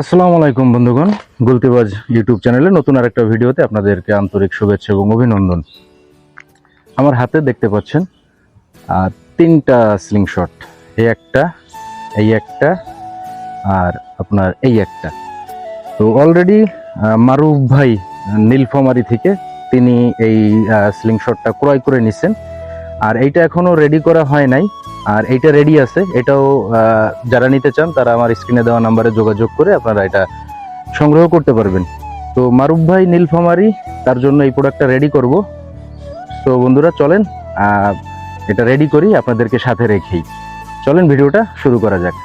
আসসালামু আলাইকুম বন্ধুগণ। গুলতিবাজ ইউটিউব চ্যানেলে নতুন আরেকটা ভিডিওতে আপনাদেরকে আন্তরিক শুভেচ্ছা এবং অভিনন্দন। আমার হাতে দেখতে পাচ্ছেন তিনটা স্লিংশট এই একটা এই একটা, আর আপনার এই একটা। তো অলরেডি মারুফ ভাই নীলফামারি থেকে তিনি এই স্লিংশটটা ক্রয় করে নিছেন। আর এইটা এখনও রেডি করা হয় নাই। আর এইটা রেডি আছে। এটাও যারা নিতে চান, তারা আমার স্ক্রিনে দেওয়া নাম্বারে যোগাযোগ করে আপনারা এটা সংগ্রহ করতে পারবেন। তো মারুফ ভাই, নীলফামারি, তার জন্য এই প্রোডাক্টটা রেডি করব। তো বন্ধুরা, চলেন এটা রেডি করি, আপনাদেরকে সাথে রেখেই। চলেন, ভিডিওটা শুরু করা যাক।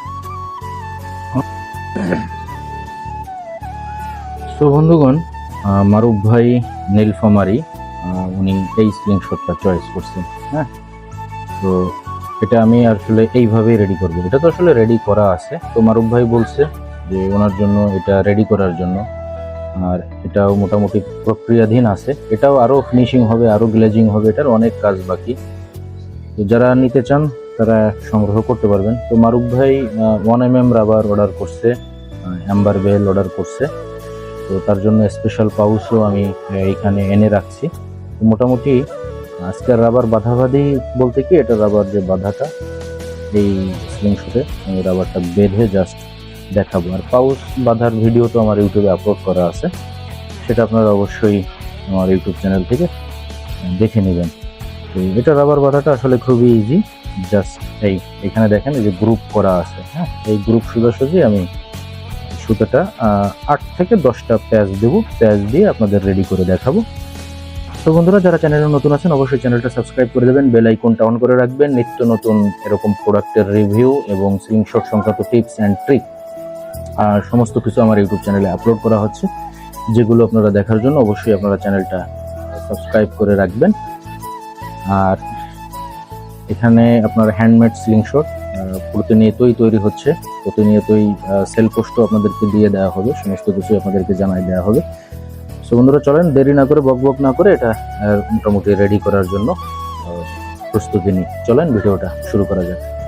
তো বন্ধুগণ মারুফ ভাই, নীলফামারি উনি এই স্ক্রিনশটটা চয়েস করছেন হ্যাঁ? তো এটা আমি আসলে এইভাবেই রেডি করব। এটা তো আসলে রেডি করা আছে। তো মারুফ ভাই বলছে যে ওনার জন্য এটা রেডি করার জন্য। আর এটাও মোটামুটি প্রক্রিয়াধীন আছে। এটাও আরও ফিনিশিং হবে আরও গ্লেজিং হবে এটার অনেক কাজ বাকি। তো যারা নিতে চান তারা সংগ্রহ করতে পারবেন। তো মারুফ ভাই one M M rubber order করছে অ্যাম্বার বেল অর্ডার করছে। তো তার জন্য স্পেশাল পাউচও আমি আহ, এইখানে এনে রাখছি। মোটামুটি আজকের রাবার বাধাবাধি বলতে কি? এটা রাবার যে বাধাটা, এই স্লিংশুটে আমি রাবারটা বেঁধে জাস্ট দেখাবো। আর পাউস বাঁধার ভিডিও তো আমার ইউটিউবে আপলোড করা আছে। সেটা আপনারা অবশ্যই আমার ইউটিউব চ্যানেল থেকে দেখে নেবেন। তো এটা রাবার বাঁধাটা আসলে খুবই ইজি জাস্ট এই এখানে দেখেন, এই যে গ্রুপ করা আছে হ্যাঁ? এই গ্রুপ সোজাসুজি আমি সুতোটা আট থেকে দশটা প্যাচ দেবো। প্যাচ দিয়ে আপনাদের রেডি করে দেখাবো। তো বন্ধুরা, যারা চ্যানেলে নতুন আছেন, অবশ্যই চ্যানেলটা সাবস্ক্রাইব করে দেবেন, বেল আইকনটা অন করে রাখবেন, নিত্য নতুন এরকম প্রোডাক্টের রিভিউ এবং স্ক্রিনশট সংক্রান্ত টিপস অ্যান্ড ট্রিক আর সমস্ত কিছু আমার ইউটিউব চ্যানেলে আপলোড করা হচ্ছে, যেগুলো আপনারা দেখার জন্য অবশ্যই আপনারা চ্যানেলটা সাবস্ক্রাইব করে রাখবেন। আর এখানে আপনার হ্যান্ডমেড স্লিংশট প্রতিনিয়তই তৈরি হচ্ছে, প্রতিনিয়তই সেল পোস্টও আপনাদেরকে দিয়ে দেওয়া হবে, সমস্ত কিছু আপনাদেরকে জানাই দেওয়া হবে। সো বন্ধুরা, চলেন, দেরি না করে, বক বক না করে এটা মোটামুটি রেডি করার জন্য প্রস্তুতি নিই। চলেন, ভিডিওটা শুরু করা যাক।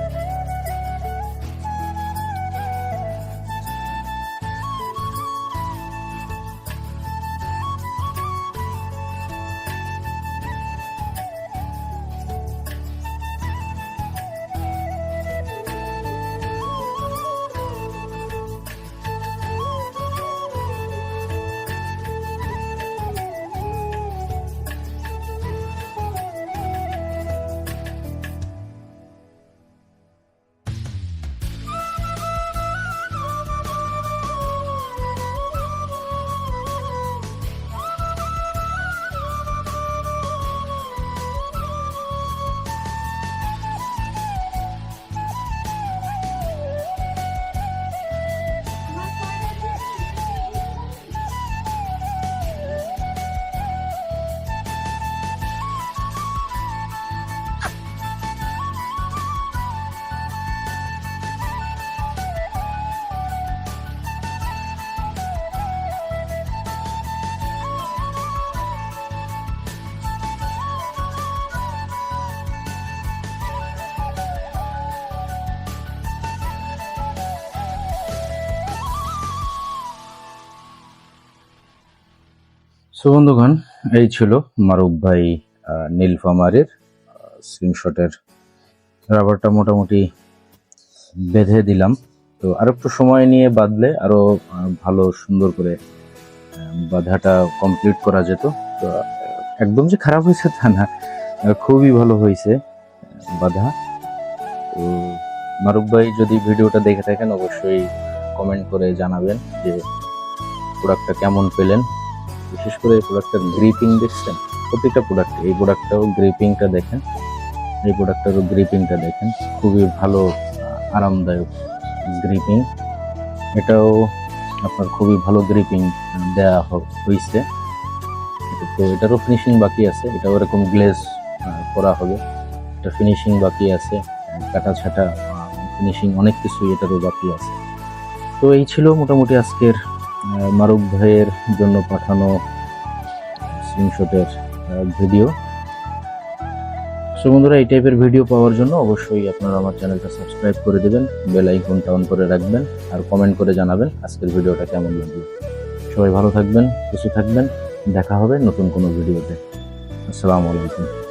সো বন্ধুগণ, এই ছিল মারুফ ভাই নীলফামারের স্ক্রিনশটের রাবারটা মোটামুটি বেঁধে দিলাম। তো আর একটু সময় নিয়ে বাঁধলে আরও ভালো সুন্দর করে বাঁধাটা কমপ্লিট করা যেত। তো একদম যে খারাপ হয়েছে তা না খুবই ভালো হয়েছে বাধা বাঁধা। তো মারুফ ভাই যদি ভিডিওটা দেখে থাকেন, অবশ্যই কমেন্ট করে জানাবেন যে প্রোডাক্টটা কেমন পেলেন। বিশেষ করে এই প্রোডাক্টের গ্রিপিং দেখছেন? প্রত্যেকটা প্রোডাক্ট এই প্রোডাক্টটাও গ্রিপিংটা দেখেন। এই প্রোডাক্টেরও গ্রিপিংটা দেখেন। খুবই ভালো আরামদায়ক গ্রিপিং এটাও আপনার খুবই ভালো গ্রিপিং দেওয়া হ- হয়েছে তো এটারও ফিনিশিং বাকি আছে। এটাও এরকম গ্লেজ করা হবে। এটা ফিনিশিং বাকি আছে। কাটা ছাটা ফিনিশিং অনেক কিছুই এটারও বাকি আছে। তো এই ছিল মোটামুটি আজকের মারুফ ভাইয়ের জন্য পাঠানো স্ক্রিনশটের ভিডিও সো বন্ধুরা, এই টাইপের ভিডিও পাওয়ার জন্য অবশ্যই আপনারা আমার চ্যানেলটা সাবস্ক্রাইব করে দেবেন বেল আইকনটা অন করে রাখবেন, আর কমেন্ট করে জানাবেন আজকের ভিডিওটা কেমন লাগল। সবাই ভালো থাকবেন, সুস্থ থাকবেন, দেখা হবে নতুন কোনো ভিডিওতে আসসালামু আলাইকুম।